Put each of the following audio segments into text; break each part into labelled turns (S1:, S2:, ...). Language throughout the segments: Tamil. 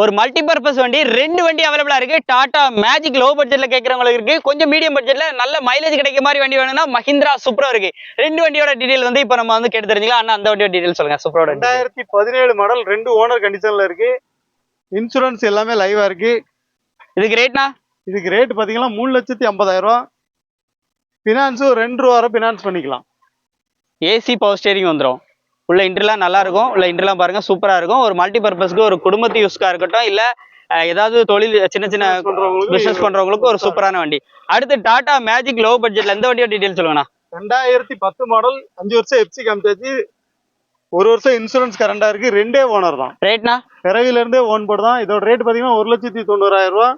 S1: ஒரு மல்டி பர்பஸ் வண்டி ரெண்டு வண்டி அவைலபிளா இருக்கு. டாடா மேஜிக் லோ பட்ஜெட்ல கேட்கறவங்களுக்கு இருக்கு. கொஞ்சம் மீடியம் பட்ஜெட்ல நல்ல மைலேஜ் கிடைக்க மாதிரி வண்டி வேணும்னா மஹிந்திரா சூப்பரா இருக்கு. ரெண்டு வண்டியோட டீடைல் வந்து இப்போ நம்ம வந்து கேட்டு தெரிஞ்சுக்கலாம். அண்ணா அந்த வண்டியோட டீடைல் சொல்லுங்க. சூப்பரோட
S2: ரெண்டாயிரத்தி பதினேழு மாடல் ரெண்டு ஓனர் கண்டிஷன்ல இருக்கு. இன்சூரன்ஸ் எல்லாமே லைவா இருக்கு.
S1: இதுக்கு ரேட்னா
S2: இதுக்கு ரேட் பாத்தீங்கன்னா மூணு லட்சத்தி ஐம்பதாயிரம் ரூபா. ஃபினான்ஸும் ரெண்டு ரூபா வரை ஃபினான்ஸ் பண்ணிக்கலாம்.
S1: ஏசி பவர் ஸ்டேரிங் வந்துரும். உள்ள இன்டர்லாம் நல்லா இருக்கும் உள்ள இன்டர்லாம் பாருங்க சூப்பரா இருக்கும். ஒரு மல்டி பர்பஸ்க்கு ஒரு குடும்பத்து யூஸ்க்கா இருக்கட்டும் இல்ல ஏதாவது தொழில் சின்ன சின்ன பிசினஸ் பண்றவங்களுக்கு ஒரு சூப்பரான வண்டி. அடுத்து டாடா மேஜிக் லோ பட்ஜெட்ல எந்த வண்டியோட டீடைல் சொல்லுங்கண்ணா?
S2: ரெண்டாயிரத்தி பத்து மாடல் அஞ்சு வருஷம் எஃப்சி காமிச்சாச்சு ஒரு வருஷம் இன்சூரன்ஸ் கரண்டா இருக்கு. ரெண்டே ஓனர் தான்.
S1: ரேட்னா
S2: பிறவில இருந்தே ஓன் போர்டு தான். இதோட ரேட் பாத்தீங்கன்னா ஒரு லட்சத்தி தொண்ணூறாயிரம் ரூபா.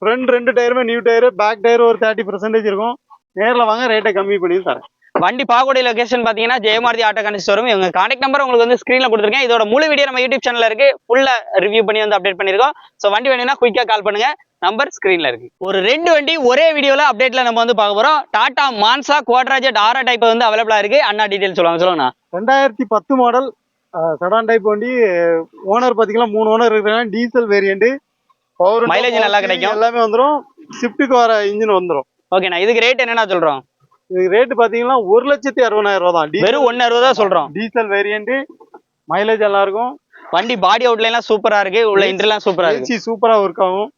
S2: ஃப்ரண்ட் ரெண்டு டயருமே நியூ டயர் பேக் டயர் ஒரு தேர்ட்டி பர்சன்டேஜ் இருக்கும். நேர்ல வாங்க ரேட்டை கம்மி பண்ணி தரேன்.
S1: வண்டி பார்க்கக்கூடிய லொகேஷன் பாத்தீங்கன்னா ஜெயமாரதி ஆட்டோ கண்டிச்சு வரும் இவங்க கான்டாக்ட் நம்பர் உங்களுக்கு வந்து ஸ்க்ரீன்ல கொடுத்துருக்கேன். இதோட முழு வீடியோ நம்ம யூடியூப் சேனல்ல இருக்கு. ஃபுல்லா ரிவ்யூ பண்ணி வந்து அப்டேட் பண்ணிருக்கோம் ஸோ வண்டி வேணும்னா குயிக்கா கால் பண்ணுங்க. நம்பர் ஸ்க்ரீன்ல இருக்கு. ஒரு ரெண்டு வண்டி ஒரே வீடியோல அப்டேட்ல நம்ம வந்து பார்க்க போறோம். Tata Manza Quadrajet Aura type வந்து அவைலபிளா இருக்கு. அண்ணா டீடைல் சொல்லுவாங்க. சொல்லுங்கண்ணா.
S2: ரெண்டாயிரத்தி பத்து மாடல் சடான் டைப் வண்டி. ஓனர் பாத்தீங்கன்னா மூணு ஓனர் இருக்கிறாங்க. டீசல் வேரியண்ட் பவர்
S1: Mileage நல்லா கிடைக்கும்.
S2: எல்லாமே வந்துரும். ஷிஃப்ட்டுக்கு வர இன்ஜின் வந்துரும்.
S1: ஓகேண்ணா இதுக்கு ரேட் என்னண்ணா சொல்றோம்?
S2: இதுக்கு ரேட் பாத்தீங்கன்னா ஒரு லட்சத்தி அறுபதாயிரம் ரூபா தான்
S1: வெறும் ஒன்னு அறுபது தான் சொல்றோம்.
S2: டீசல் வேரியண்ட் மைலேஜ் நல்லா இருக்கும்.
S1: வண்டி பாடி அவுட்லைன் எல்லாம் சூப்பரா இருக்கு உள்ள இன்டர்லாம் சூப்பரா இருக்கு.
S2: ஏசி சூப்பரா ஒர்க் ஆகும்.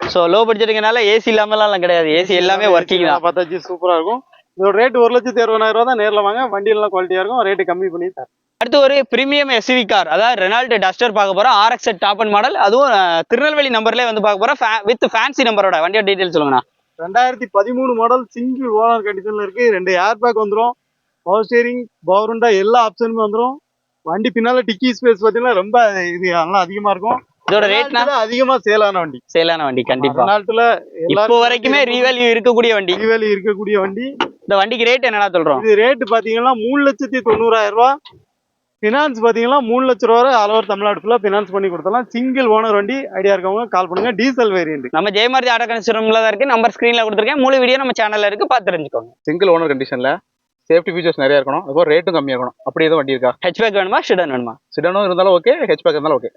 S1: ஸோ லோ பட்ஜெட்டுங்கனால ஏசி இல்லாமலாம் கிடையாது. ஏசி எல்லாமே ஒர்க்கிங் தான்.
S2: பார்த்தாச்சு சூப்பரா இருக்கும். இதோட ரேட் ஒரு லட்சத்தி அறுபதாயிரம் ரூபா தான் நேர்ல வாங்க. வண்டி எல்லாம் குவாலிட்டியா இருக்கும். ரேட்டு கம்மி பண்ணி தரேன்.
S1: அடுத்து ஒரு பிரீமியம் எஸ்யூவி கார் அதாவது ரெனால்டு டஸ்டர் பார்க்க போறோம். ஆர்எக்ஸ் டாப் அண்ட் மாடல் அதுவும் திருநெல்வேலி நம்பர்லேயே வந்து பார்க்க போறோம். வித் ஃபேன்சி நம்பரோட வண்டியோட டீடைல் சொல்லுங்கண்ணா.
S2: ரெண்டாயிரத்தி பதிமூணு மாடல் சிங்கிள் ஓனர் கண்டிஷன்ல இருக்கு. ரெண்டு ஏர் பேக் வந்துரும் பவர் ஸ்டேரிங் பவருண்டா எல்லா ஆப்ஷனுமே வந்துரும். வண்டி பின்னால டிக்கி ஸ்பேஸ் பாத்தீங்கன்னா ரொம்ப இது நல்லா அதிகமா இருக்கும்.
S1: இதோட ரேட்னா
S2: அதிகமா சேல் ஆன வண்டி.
S1: சேலான வண்டி கண்டிப்பா.
S2: ரெனால்ட்ல
S1: இப்போ வரைக்குமே ரீவேல்யூ இருக்கக்கூடிய வண்டி.
S2: ரீவேலி இருக்கக்கூடிய வண்டி.
S1: இந்த வண்டிக்கு ரேட் என்னடா சொல்றோம்?
S2: இது ரேட் பாத்தீங்கன்னா மூணு லட்சத்தி தொண்ணூறாயிரம் ரூபாய். ஃபினான்ஸ் பாத்தீங்கன்னா மூணு லட்ச ரூபா வரை ஆல் ஓவர் தமிழ்நாடு ஃபுல்லா ஃபினான்ஸ் பண்ணி கொடுத்தலாம் சிங்கிள் ஓனர் வண்டி ஐடியா இருக்கவங்க கால் பண்ணுங்க. டீசல் வேரியண்ட்
S1: நம்ம ஜெயமாரதி ஆட்டோ கன்சிடரம்ல தான் இருக்கு. நம்பர் ஸ்கிரீன்ல கொடுத்துருக்கேன். முழு வீடியோ நம்ம சேனல்ல இருக்கு. பார்த்து தெரிஞ்சுக்கோங்க.
S3: சிங்கிள் ஓனர் கண்டிஷன்ல சேஃப்டி ஃபீச்சர்ஸ் நிறைய இருக்கணும். அதுபோல் ரேட்டும் கம்மியாக இருக்கணும். அப்படி எதுவும் வண்டி இருக்கா?
S1: ஹெச்பேக் வேணுமா? ஷிடன் வேணுமா?
S3: சிடனும் இருந்தாலும் ஓகே ஹெச்பேக் இருந்தாலும் ஓகே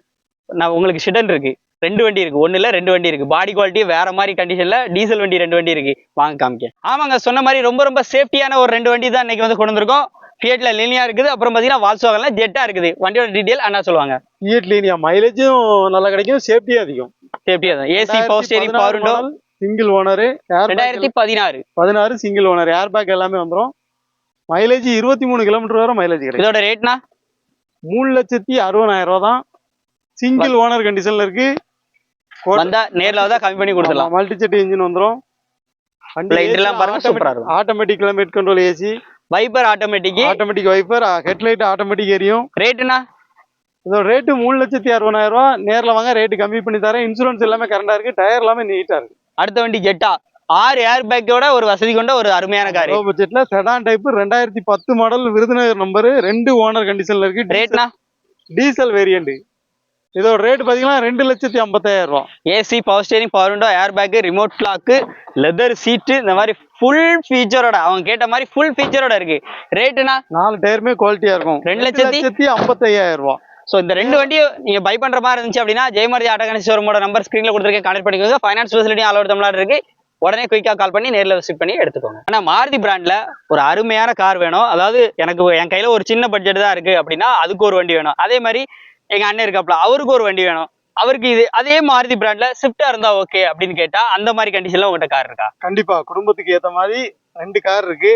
S1: நான் உங்களுக்கு ஷிடன் இருக்கு. ரெண்டு வண்டி இருக்கு. ஒண்ணு இல்ல ரெண்டு வண்டி இருக்கு. பாடி குவாலிட்டி வேற மாதிரி கண்டிஷன்ல டீசல் வண்டி ரெண்டு வண்டி இருக்கு. வாங்க காமிக்க ஆமாங்க சொன்ன மாதிரி ரொம்ப ரொம்ப சேஃப்டியான ஒரு ரெண்டு வண்டி தான் இன்னைக்கு வந்து கொண்டு வந்திருக்கோம். ஃபியட்ல லினியா இருக்குது. அப்புறம் பாத்தீங்கன்னா வால்ஸ்வாகன்ல ஜெட்டா இருக்குது. வண்டியோட டீடைல் அண்ணா சொல்லுவாங்க.
S2: இயட் லீனியா மைலேஜும் நல்லா கிடைக்கும். சேஃப்டியும் அதிகம்.
S1: சேஃப்டியா தான் AC power steering power window
S2: single owner
S1: ரெண்டாயிரத்தி பதினாறு.
S2: பதினாறு சிங்கிள் ஓனர் ஏர் பேக் எல்லாமே வந்துரும். மைலேஜ் இருபத்தி மூணு கிலோமீட்டர் வரை மைலேஜ் கிடைக்கும்.
S1: இதோட ரேட்னா
S2: மூணு லட்சத்தி அறுபதாயிரம் ரூபா தான். சிங்கிள் ஓனர் கண்டிஷன்ல இருக்கு.
S1: வந்தா நேர்ல வந்தா கம்மி பண்ணி கொடுத்துடலாம்.
S2: மல்டி செட் இன்ஜின்
S1: இருக்கும்.
S2: Automatic kilometre control AC
S1: wiper automatic
S2: automatic wiper headlight automatic எரியும்
S1: ரேட்டுனா
S2: இதோட ரேட்டு மூணு லட்சத்தி அறுபதாயிரம் ரூபா. நேர்ல வாங்க ரேட்டு கம்மி பண்ணி தரேன். இன்சூரன்ஸ் எல்லாமே கரண்டா இருக்கு. டயர் எல்லாமே நீட்டா இருக்கு.
S1: அடுத்த வண்டி ஜெட்டா ஆறு ஏர் பேக்கோட ஒரு வசதி கொண்ட ஒரு அருமையான கார்
S2: லோ பட்ஜெட்ல செடான் டைப் ரெண்டாயிரத்தி பத்து மாடல் விருதுநகர் நம்பர் ரெண்டு ஓனர் கண்டிஷன்ல இருக்கு.
S1: ரேட்னா
S2: டீசல் வேரியண்ட் இதோட ரேட் பாத்தீங்கன்னா ரெண்டு லட்சத்தி ஐம்பத்தாயிரம் ரூபா.
S1: AC power steering power window air bag remote clock leather seat இந்த மாதிரி ஃபுல் ஃபீச்சரோட அவங்க கேட்ட மாதிரி ஃபுல் ஃபீச்சரோட இருக்கு. ரேட்டுனா
S2: நாலு டயருமே குவாலிட்டியா இருக்கும்.
S1: ரெண்டு லட்சத்தி?
S2: ஐம்பத்தையாயிரம் ரூபா
S1: ஸோ இந்த ரெண்டு வண்டியும் நீங்க பை பண்ற மாதிரி இருந்துச்சு அப்படின்னா ஜெயமாரதி ஆட்டோ கணேஷ் ஷோரூமோட நம்பர் ஸ்க்ரீன்ல கொடுத்துருக்கேன் கான்டெக்ட் பண்ணிக்கோங்க. Finance facility all over Tamil Nadu இருக்கு. உடனே குயிக்கா கால் பண்ணி நேர்ல விசிட் பண்ணி எடுத்துக்கோங்க. ஆனா மாருதி பிராண்ட்ல ஒரு அருமையான கார் வேணும். அதாவது எனக்கு என் கையில ஒரு சின்ன பட்ஜெட் தான் இருக்கு அப்படின்னா அதுக்கு ஒரு வண்டி வேணும். அதே மாதிரி எங்க அண்ணன் இருக்காப்ல அவருக்கு ஒரு வண்டி வேணும். அவருக்கு இது அதே மாருதி பிராண்ட்ல ஸ்விஃப்டா இருந்தா ஓகே அப்படின்னு கேட்டா அந்த மாதிரி கண்டிஷன்ல உங்ககிட்ட கார் இருக்கா?
S2: கண்டிப்பா. குடும்பத்துக்கு ஏத்த மாதிரி ரெண்டு கார் இருக்கு.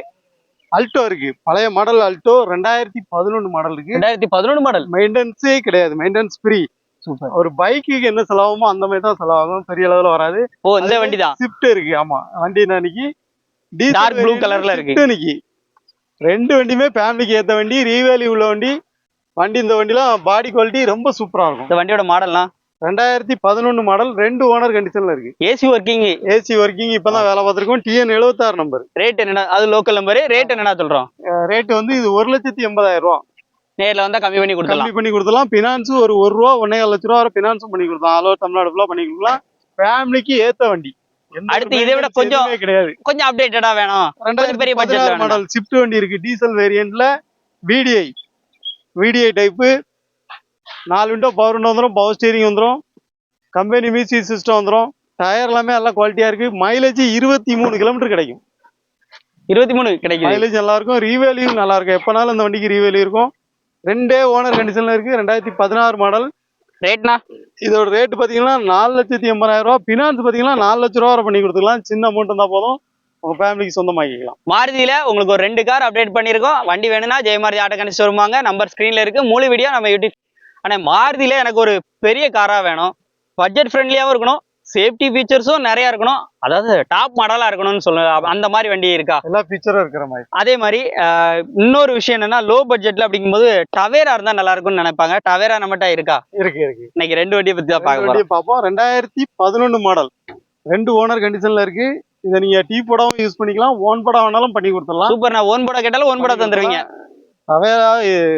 S2: அல்டோ இருக்கு. பழைய மாடல் அல்டோ ரெண்டாயிரத்தி பதினொன்று மாடல் இருக்கு.
S1: ரெண்டாயிரத்தி பதினொன்று மாடல்
S2: மெயின்டெனன்ஸே கிடையாது. மெயின்டெனன்ஸ் ஃப்ரீ
S1: சூப்பர்
S2: ஒரு பைக்குக்கு என்ன செலவாகுமோ அந்த மாதிரி தான் செலவாகும். பெரிய அளவுல வராது.
S1: ஓ இந்த வண்டி தான்
S2: ஸ்விஃப்ட் இருக்கு. ஆமா. வண்டி இன்னைக்கு
S1: Dark blue colourல இருக்கு.
S2: இன்னைக்கு ரெண்டு வண்டியுமே ஃபேமிலிக்கு ஏத்த வண்டி. ரீவேலி உள்ள வண்டி. வண்டி இந்த வண்டிலாம் பாடி குவாலிட்டி ரொம்ப சூப்பரா இருக்கும்.
S1: இந்த வண்டியோட மாடல்லாம்
S2: ரெண்டாயிரத்தி பதினொன்று மாடல் ரெண்டு ஓனர் கண்டிஷன்ல இருக்கு.
S1: ஏசி ஒர்க்கிங்
S2: ஏசி ஒர்க்கிங் இப்பதான் வேலை பார்த்திருக்கோம். டிஎன் எழுபத்தாறு நம்பர்
S1: ரேட் என்னடா? அது லோக்கல் நம்பரு ரேட் என்னடா சொல்றோம்?
S2: ரேட் வந்து இது ஒரு லட்சத்தி எண்பதாயிரம் ரூபா.
S1: நேர்ல வந்தா கம்மி பண்ணி கொடுத்துடலாம்
S2: கம்மி பண்ணி கொடுத்தலாம் பினான்ஸும் ஒரு ஒரு ரூபா ஒன்னே லட்ச ரூபா வரை பினான்ஸும் பண்ணி கொடுத்தலாம் ஆல் ஓவர் தமிழ்நாடு ஃபுல்லா பண்ணி கொடுக்கலாம். ஃபேமிலிக்கு ஏத்த வண்டி.
S1: அடுத்து இதை விட கொஞ்சம்
S2: கிடையாது.
S1: கொஞ்சம் அப்டேட்டடா வேணும்.
S2: ரெண்டாயிரத்தி
S1: பெரிய வேணும்னா.
S2: மாடல் ஸ்விஃப்ட் வண்டி இருக்கு. டீசல் வேரியன்ட்ல விடிஐ விடிஐ டைப்பு நாலு விண்டோ பவர் விண்டோ வந்துடும் பவர் ஸ்டீரிங் வந்துடும் கம்பெனி மியூசிக் சிஸ்டம் வந்துடும் டயர் எல்லாமே எல்லாம் குவாலிட்டியா இருக்கு. மைலேஜ் இருபத்தி மூணு கிலோமீட்டர் கிடைக்கும்.
S1: இருபத்தி மூணு கிடைக்குது.
S2: மைலேஜ் நல்லா இருக்கும் ரீவேல்யூ நல்லா இருக்கும் எப்பனாலும் இந்த வண்டிக்கு ரீவேல்யூ இருக்கும். ரெண்டே ஓனர் கண்டிஷன்ல இருக்கு. ரெண்டாயிரத்தி பதினாறு மாடல்
S1: ரேட்னா
S2: இதோட ரேட் பாத்தீங்கன்னா நாலு லட்சத்தி எண்பதாயிரம் ரூபா. பினான்ஸ் பாத்தீங்கன்னா நாலு லட்ச ரூபா பண்ணி கொடுத்துக்கலாம். சின்ன அமௌண்ட் இருந்தா போதும். உங்க ஃபேமிலிக்கு சொந்தமாக்கிக்கலாம்.
S1: மாருதியில உங்களுக்கு ஒரு ரெண்டு கார் அப்டேட் பண்ணியிருக்கோம். வண்டி வேணும்னா ஜெயமாரதி ஆட்டோ கணிச்சு வருவாங்க நம்பர் ஸ்க்ரீன்ல இருக்கு. முழு வீடியோ நம்ம யூடியூப் ஆனால் மாருதியில எனக்கு ஒரு பெரிய காரா வேணும். பட்ஜெட் ஃப்ரெண்ட்லியாகவும் இருக்கணும். சேஃப்டி ஃபீச்சர்ஸும் நிறைய இருக்கணும். அதாவது டாப் மாடலா இருக்கணும்னு சொல்லுங்க அந்த மாதிரி வண்டி இருக்கா?
S2: எல்லா ஃபீச்சரும் இருக்கிற மாதிரி.
S1: அதே மாதிரி இன்னொரு விஷயம் என்னன்னா லோ பட்ஜெட்ல அப்படிங்கும்போது டவேரா இருந்தா நல்லா இருக்கும்னு நினைப்பாங்க. டவேரா நம்மகிட்ட இருக்கா?
S2: இருக்கு இருக்கு.
S1: இன்னைக்கு ரெண்டு வண்டியை பத்தி தான் பார்க்க போறோம்.
S2: வண்டியை பார்ப்போம். ரெண்டாயிரத்தி பதினொன்று மாடல் ரெண்டு ஓனர் கண்டிஷன்ல இருக்கு. இதை நீங்க டீ போடாவும் யூஸ் பண்ணிக்கலாம். ஓன் படம் வேணாலும் பண்ணி கொடுத்துடலாம்.
S1: சூப்பர் நான் ஓன் போட கேட்டாலும் ஓன் போட தந்துருவீங்க.
S2: டவேரா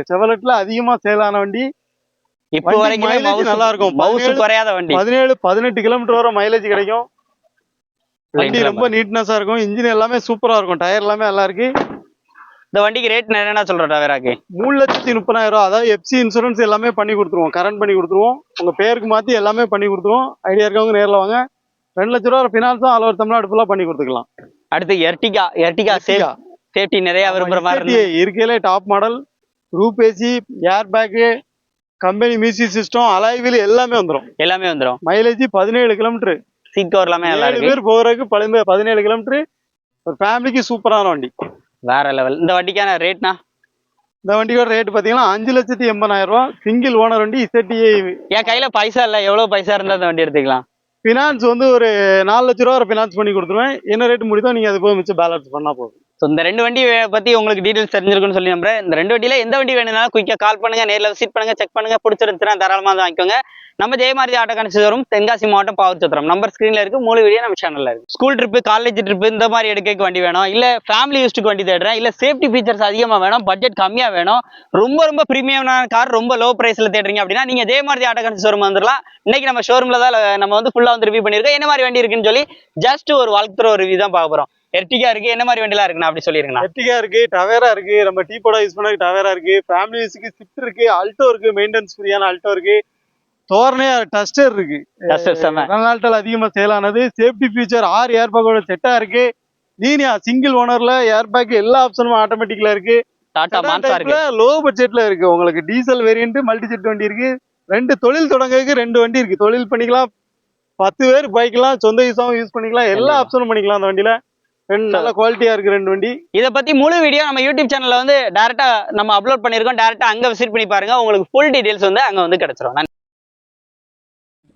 S2: செவலட்ல அதிகமா சேல் ஆன வண்டி.
S1: இப்போ வரைக்கும்
S2: நல்லா இருக்கும்.
S1: மவுசு குறையாத வண்டி.
S2: பதினேழு பதினெட்டு கிலோமீட்டர் வரை மைலேஜ் கிடைக்கும். வண்டி ரொம்ப நீட்னஸா இருக்கும். இன்ஜின் எல்லாமே சூப்பரா இருக்கும். டயர் எல்லாமே நல்லா இருக்கு.
S1: இந்த வண்டிக்கு ரேட் என்ன சொல்றோம் டவேராக்கு
S2: மூணு லட்சத்தி முப்பதாயிரம் ரூபா. அதாவது எஃப்சி இன்சூரன்ஸ் எல்லாமே பண்ணி கொடுத்துருவோம். கரண்ட் பண்ணி கொடுத்துருவோம். உங்க பேருக்கு மாத்தி எல்லாமே பண்ணி கொடுத்துருவோம். ஐடியா இருக்கவங்க நேர்ல வாங்க. ரெண்டு லட்ச ரூபா ஃபினான்ஸும் ஆல் ஓவர் தமிழ்நாடு ஃபுல்லா பண்ணி கொடுத்துக்கலாம்.
S1: அடுத்து எர்டிகா எர்டிகா சேஃப் சேஃப்டி நிறைய விரும்புற மாதிரி
S2: இருக்கையிலே top model roof AC air bag company music system alloy wheel எல்லாமே வந்துடும்
S1: எல்லாமே வந்துரும்.
S2: மைலேஜ் பதினேழு கிலோமீட்டர்
S1: சீட் கவர் எல்லாமே நல்லா
S2: ஏழு
S1: இருக்கு.
S2: பேர் போகிறதுக்கு பழைய பதினேழு கிலோமீட்டர் ஒரு ஃபேமிலிக்கு சூப்பரான வண்டி.
S1: வேற லெவல் இந்த வண்டிக்கான ரேட்னா
S2: இந்த வண்டியோட ரேட் பார்த்தீங்கன்னா அஞ்சு லட்சத்தி எண்பதாயிரம் ரூபா சிங்கிள் ஓனர் வண்டி இசட்டிஐ
S1: என் கையில பைசா இல்ல? எவ்வளவு பைசா இருந்தா இந்த வண்டி எடுத்துக்கலாம்?
S2: ஃபினான்ஸ் வந்து ஒரு நாலு லட்ச ரூபா ஃபினான்ஸ் பண்ணி கொடுத்துருவேன். என்ன ரேட் முடியுதோ நீங்க அது போய் மிச்சம் பேலன்ஸ் பண்ணா போதும்.
S1: ஸோ இந்த ரெண்டு வண்டி பற்றி பத்தி உங்களுக்கு டீடைல்ஸ் தெரிஞ்சிருக்குன்னு சொல்லி நம்புறேன். இந்த ரெண்டு வண்டியில் எந்த வண்டி வேணும்னாலும் குயிக்கா கால் பண்ணுங்க நேர்ல விசிட் பண்ணுங்க செக் பண்ணுங்க. பிடிச்சிருந்துச்சுன்னா தாராளமா வாங்கிக்கோங்க. நம்ம ஜெயமாரி ஆட்டோ கணக்கு வரும் தென்காசி மாவட்டம் பாவூர் சத்திரம் நம்பர் ஸ்கிரீன்ல இருக்கு மூணு வீடியோ நம்ம சேனல்ல இருக்கு. ஸ்கூல் ட்ரிப் காலேஜ் ட்ரிப் இந்த மாதிரி எடுக்க வண்டி வேணும். இல்ல ஃபேமிலி யூஸ்டுக்கு வண்டி தேடுறேன். இல்ல சேஃப்டி ஃபீச்சர்ஸ் அதிகமா வேணும். பட்ஜெட் கம்மியா வேணும். ரொம்ப ரொம்ப பிரீமியமான கார் ரொம்ப லோ பிரைஸ்ல தேடுறீங்க அப்படின்னா நீங்க ஜெயமாரதி ஆட்டோ கணக்கு ஷோரூம் வந்துடலாம் இன்னைக்கு நம்ம ஷோரூம்ல தான் நம்ம வந்து ஃபுல்லா வந்து ரிவ்யூ பண்ணிருக்கோம் என்ன மாதிரி வண்டி இருக்குன்னு சொல்லி ஜஸ்ட் ஒரு வாழ்த்துற ஒரு ரிவ்யூ தான் பார்க்க போறோம். எர்டிகா இருக்கு என்ன மாதிரி வண்டிலாம் இருக்குண்ணா அப்படி சொல்லிருக்கேன்
S2: எர்டிகா இருக்கு டவேரா இருக்கு நம்ம டீ போட யூஸ் பண்ண டவேரா இருக்கு. ஃபேமிலி யூஸுக்கு ஸ்விஃப்ட் இருக்கு அல்டோ இருக்கு மெயின்டெனன்ஸ் ஃப்ரீயான அல்டோ இருக்கு. தோரணையா டஸ்டர் இருக்கு.
S1: Duster செம.
S2: ரெனால்டால அதிகமா சேல் ஆனது. சேஃப்டி ஃபீச்சர் ஆறு ஏர் பேக்கோட செட்டா இருக்கு. லீனியா சிங்கிள் ஓனர்ல ஏர் பேக் எல்லா ஆப்ஷனும் ஆட்டோமேட்டிக்ல இருக்கு.
S1: டாடா மான்சா இருக்கு.
S2: லோ பட்ஜெட்ல இருக்கு. உங்களுக்கு டீசல் வேரியன்ட் மல்டி செட் வண்டி இருக்கு. ரெண்டு தொழில் தொடங்கறதுக்கு ரெண்டு வண்டி இருக்கு. தொழில் பண்ணிக்கலாம். பத்து பேர் பைக்லாம் சொந்த யூஸாவும் யூஸ் பண்ணிக்கலாம். எல்லா. ஆப்ஷனும் பண்ணிக்கலாம் அந்த வண்டியில. ரெண்டு நல்ல குவாலிட்டியா இருக்கு ரெண்டு வண்டி.
S1: இத பத்தி முழு வீடியோ நம்ம யூடியூப் சேனல்ல வந்து டைரக்டா நம்ம அப்லோட் பண்ணிருக்கோம் டைரக்டா அங்க விசிட் பண்ணி பாருங்க. உங்களுக்கு ஃபுல் டீடைல்ஸ் வந்து அங்க வந்து கிடைச்சிரும்.